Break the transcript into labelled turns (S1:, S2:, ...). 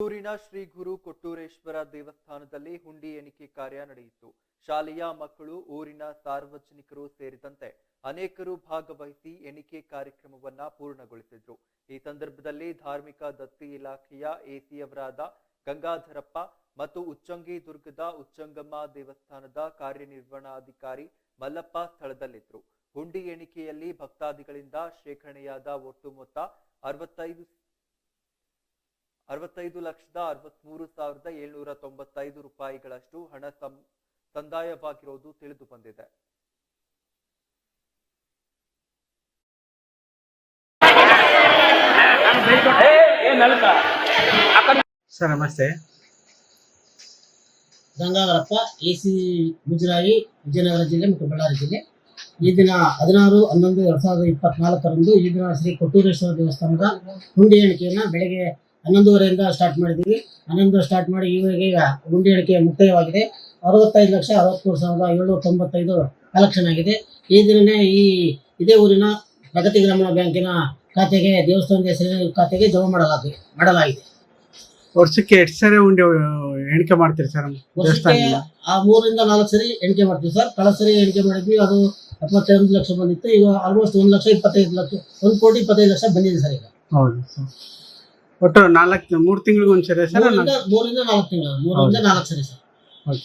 S1: ಕೊಟ್ಟೂರಿನ ಶ್ರೀ ಗುರು ಕೊಟ್ಟೂರೇಶ್ವರ ದೇವಸ್ಥಾನದಲ್ಲಿ ಹುಂಡಿ ಎಣಿಕೆ ಕಾರ್ಯ ನಡೆಯಿತು. ಶಾಲೆಯ ಮಕ್ಕಳು, ಊರಿನ ಸಾರ್ವಜನಿಕರು ಸೇರಿದಂತೆ ಅನೇಕರು ಭಾಗವಹಿಸಿ ಎಣಿಕೆ ಕಾರ್ಯಕ್ರಮವನ್ನ ಪೂರ್ಣಗೊಳಿಸಿದ್ರು. ಈ ಸಂದರ್ಭದಲ್ಲಿ ಧಾರ್ಮಿಕ ದತ್ತಿ ಇಲಾಖೆಯ ಎಸಿಯವರಾದ ಗಂಗಾಧರಪ್ಪ ಮತ್ತು ಉಚ್ಚಂಗಿ ದುರ್ಗದ ಉಚ್ಚಂಗಮ್ಮ ದೇವಸ್ಥಾನದ ಕಾರ್ಯನಿರ್ವಹಣಾಧಿಕಾರಿ ಮಲ್ಲಪ್ಪ ಸ್ಥಳದಲ್ಲಿದ್ದರು ಹುಂಡಿ ಎಣಿಕೆಯಲ್ಲಿ ಭಕ್ತಾದಿಗಳಿಂದ ಶೇಖರಣೆಯಾದ ಒಟ್ಟು ಮೊತ್ತ ಅರವತ್ತೈದು ಅರವತ್ತೈದು ಲಕ್ಷದ ಅರವತ್ಮೂರು ಸಾವಿರದ ಏಳ್ನೂರ ತೊಂಬತ್ತೈದು ರೂಪಾಯಿಗಳಷ್ಟು ಹಣ ಸಂ ಸಂದಾಯವಾಗಿರೋದು ತಿಳಿದು ಬಂದಿದೆ.
S2: ಸರ್ ನಮಸ್ತೆ.
S3: ಗಂಗಾಧರಪ್ಪ ಎ ಸಿ ಮುಜರಾಯಿ ವಿಜಯನಗರ ಜಿಲ್ಲೆ ಮತ್ತು ಬಳ್ಳಾರಿ ಜಿಲ್ಲೆ. ಈ ದಿನ ಹದಿನಾರು ಹನ್ನೊಂದು ಎರಡ್ ಸಾವಿರದ ಇಪ್ಪತ್ನಾಲ್ಕರಂದು ಈ ದಿನ ಶ್ರೀ ಕೊಟ್ಟೂರೇಶ್ವರ ದೇವಸ್ಥಾನದ ಹುಂಡಿ ಎಣಿಕೆಯನ್ನ ಬೆಳಗ್ಗೆ ಹನ್ನೊಂದುವರೆಯಿಂದ ಸ್ಟಾರ್ಟ್ ಮಾಡಿದ್ದೀವಿ. ಹನ್ನೊಂದು ಸ್ಟಾರ್ಟ್ ಮಾಡಿ ಈವರೆಗೆ ಈಗ ಗುಂಡಿ ಎಣಿಕೆ ಮುಕ್ತಾಯವಾಗಿದೆ. ಅರವತ್ತೈದು ಲಕ್ಷ ಅರವತ್ತ್ಮೂರು ಸಾವಿರದ ಏಳ್ನೂರ ತೊಂಬತ್ತೈದು ಕಲೆಕ್ಷನ್ ಆಗಿದೆ. ಈ ದಿನನೇ ಈ ಇದೇ ಊರಿನ ಪ್ರಗತಿ ಗ್ರಾಮೀಣ ಬ್ಯಾಂಕಿನ ಖಾತೆಗೆ ದೇವಸ್ಥಾನದ ಹೆಸರಿನ ಖಾತೆಗೆ ಜಮಾ ಮಾಡಲಾಗಿದೆ ಮಾಡಲಾಗಿದೆ.
S2: ವರ್ಷಕ್ಕೆ ಎಷ್ಟು ಸರಿ ಉಂಡೆ ಎಣಿಕೆ ಮಾಡ್ತೀರಿ ಸರ್?
S3: ವರ್ಷಕ್ಕೆ ಆ ಮೂರರಿಂದ ನಾಲ್ಕು ಸರಿ ಎಣಿಕೆ ಮಾಡ್ತೀವಿ ಸರ್. ಕಳೆದ ಸರಿ ಎಣಿಕೆ ಮಾಡಿದ್ವಿ. ಅದು ಎಪ್ಪತ್ತೈದು ಲಕ್ಷ ಬಂದಿತ್ತು. ಈಗ ಆಲ್ಮೋಸ್ಟ್ ಒಂದು ಲಕ್ಷ ಇಪ್ಪತ್ತೈದು ಲಕ್ಷ ಒಂದು ಕೋಟಿ ಇಪ್ಪತ್ತೈದು ಲಕ್ಷ ಬಂದಿದೆ ಸರ್ ಈಗ.
S2: ಹೌದು ಸರ್. ಒಟ್ಟು ನಾಲ್ಕು ಮೂರು ತಿಂಗಳಿಗೆ ಒಂದು ಸರಿ? ಸರ್
S3: ಮೂರಿಂದ ಮೂರಿಂದ ನಾಲ್ಕು ತಿಂಗಳು. ಮೂರರಿಂದ ನಾಲ್ಕು ಸರಿ ಸರ್.
S2: ಓಕೆ